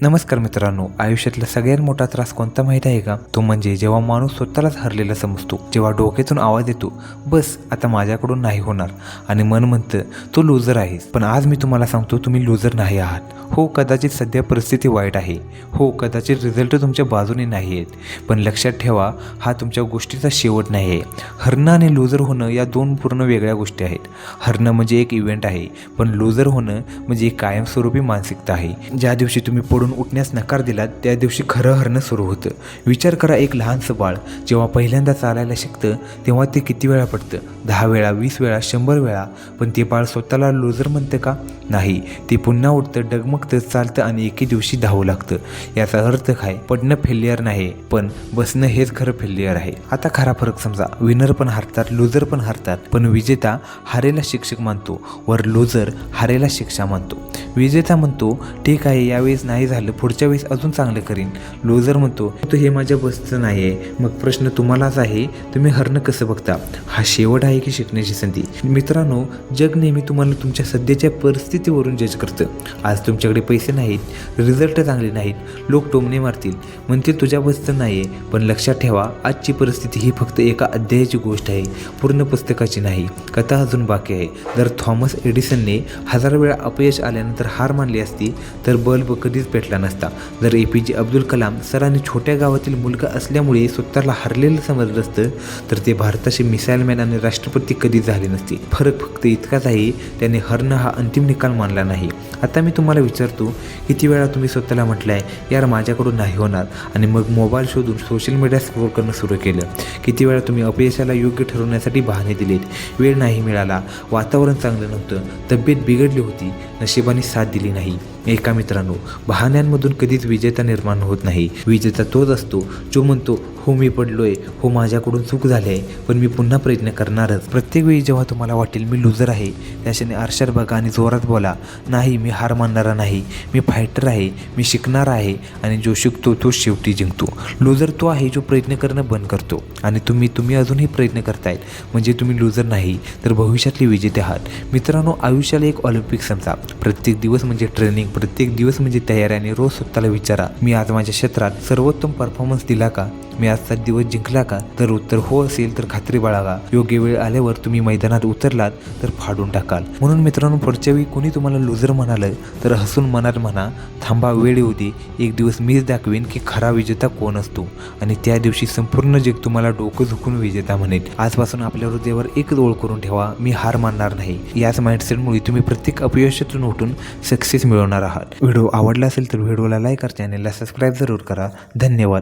नमस्कार मित्रांनो आयुष्यातला सगळ्यात मोठा त्रास कोणता माहीत आहे का? तो म्हणजे जेव्हा माणूस स्वतःलाच हरलेला समजतो जेव्हा डोक्यातून आवाज येतो बस आता माझ्याकडून नाही होणार. आणि मन म्हणतं तो लुझर आहेस. पण आज मी तुम्हाला सांगतो तुम्ही लूजर नाही आहात. हो कदाचित सध्या परिस्थिती वाईट आहे. हो कदाचित रिझल्ट तुमच्या बाजूने नाही आहेत. पण लक्षात ठेवा हा तुमच्या गोष्टीचा शेवट नाही आहे. हरणं आणि लुझर होणं या दोन पूर्ण वेगळ्या गोष्टी आहेत. हरणं म्हणजे एक इव्हेंट आहे पण लुझर होणं म्हणजे एक कायमस्वरूपी मानसिकता आहे. ज्या दिवशी तुम्ही पडून उठण्यास नकार दिलात त्या दिवशी खरं हरणं सुरू होतं. विचार करा एक लहानसं बाळ जेव्हा पहिल्यांदा चालायला शिकतं तेव्हा ते किती वेळा पडतं? दहा वेळा वीस वेळा शंभर वेळा? पण ते बाळ स्वतःला लोजर म्हणतं का? नाही. ते पुन्हा उठतं डगमगतं चालतं आणि एके दिवशी धावू लागतं. याचा अर्थ काय? पडणं फेल्युअर नाही पण बसणं हेच खरं फेल्युअर आहे. आता खरा फरक समजा. विनर पण हारतात लोजर पण हारतात. पण विजेता हारेला शिक्षक मानतो वर लुझर हारेला शिक्षा मानतो. विजेता म्हणतो ठीक आहे यावेळेस नाही झालं झालं पुढच्या वेळेस अजून चांगलं करीन. लोजर म्हणतो तो हे माझ्या बसचं नाही आहे मग प्रश्न तुम्हालाच आहे तुम्ही हरणं कसं बघता? हा शेवट आहे की शिकण्याची संधी? मित्रांनो जग नेहमी तुम्हाला तुमच्या सध्याच्या परिस्थितीवरून जज करतं. आज तुमच्याकडे पैसे नाहीत रिझल्ट चांगले नाहीत लोक टोमणे मारतील. म्हणतील तुझ्या बसचं नाही आहे पण लक्षात ठेवा आजची परिस्थिती ही फक्त एका अध्यायाची गोष्ट आहे पूर्ण पुस्तकाची नाही. कथा अजून बाकी आहे. जर थॉमस एडिसनने हजार वेळा अपयश आल्यानंतर हार मानली असती तर बल्ब कधीच पेटला नसता. जर ए पी जे अब्दुल कलाम सरांनी छोट्या गावातील मुलगा असल्यामुळे स्वतःला हरलेलं समजलं असतं तर ते भारताचे मिसाईल मॅन आणि राष्ट्रपती कधी झाले नसते. फरक फक्त इतकाच आहे त्याने हरणं हा अंतिम निकाल मानला नाही. आता मी तुम्हाला विचारतो किती वेळा तुम्ही स्वतःला म्हटलं आहे यार माझ्याकडून नाही होणार. आणि मग मोबाईल शोधून सोशल मीडिया स्क्रोल करणं सुरू केलं. किती वेळा तुम्ही अपयशाला योग्य ठरवण्यासाठी बहाणे दिलेत. वेळ नाही मिळाला. वातावरण चांगलं नव्हतं. तब्येत बिघडली होती. नशिबाने साथ दिली नाही. एका मित्रांनो बहाण्यांमधून कधीच विजेता निर्माण होत नाही. विजेता तोच असतो. जो म्हणतो हो मी पडलोय. हो माझ्याकडून चूक झाली आहे पण मी पुन्हा प्रयत्न करणारच. प्रत्येक वेळी जेव्हा तुम्हाला वाटेल मी लुजर आहे. त्याच्याने आरशात बघा आणि जोरात बोला नाही मी मी हार मानणारा नाही मी फायटर आहे मी शिकणार आहे आणि जो शिकतो तो शेवटी जिंकतो. लोजर तो आहे जो प्रयत्न करणं बंद करतो. आणि तुम्ही तुम्ही अजूनही प्रयत्न करतायत. म्हणजे तुम्ही लोजर नाही तर भविष्यातले विजेते आहात. मित्रांनो आयुष्याला एक ऑलिम्पिक समजा प्रत्येक दिवस म्हणजे ट्रेनिंग प्रत्येक दिवस म्हणजे तयारी आणि रोज स्वतःला विचारा मी आज माझ्या क्षेत्रात सर्वोत्तम परफॉर्मन्स दिला का? मी आजचा दिवस जिंकला का? तर उत्तर हो असेल तर खात्री बाळगा. योग्य वेळ आल्यावर तुम्ही मैदानात उतरलात तर फाडून टाकाल. म्हणून मित्रांनो पुढच्या वेळी कोणी तुम्हाला लुझर म्हणालं तर हसून मनात म्हणा थांबा वेळ येऊ दे. एक दिवस मीच दाखवेन की खरा विजेता कोण असतो. आणि त्या दिवशी संपूर्ण जग तुम्हाला डोकं झुकून विजेता म्हणेल. आजपासून आपल्या हृदयावर एकच ओळ करून ठेवा मी हार मानणार नाही. याच माइंडसेटमुळे तुम्ही प्रत्येक अपयशातून उठून सक्सेस मिळवणार आहात. व्हिडिओ आवडला असेल तर व्हिडिओला लाईक करा चॅनेलला सबस्क्राईब जरूर करा. धन्यवाद.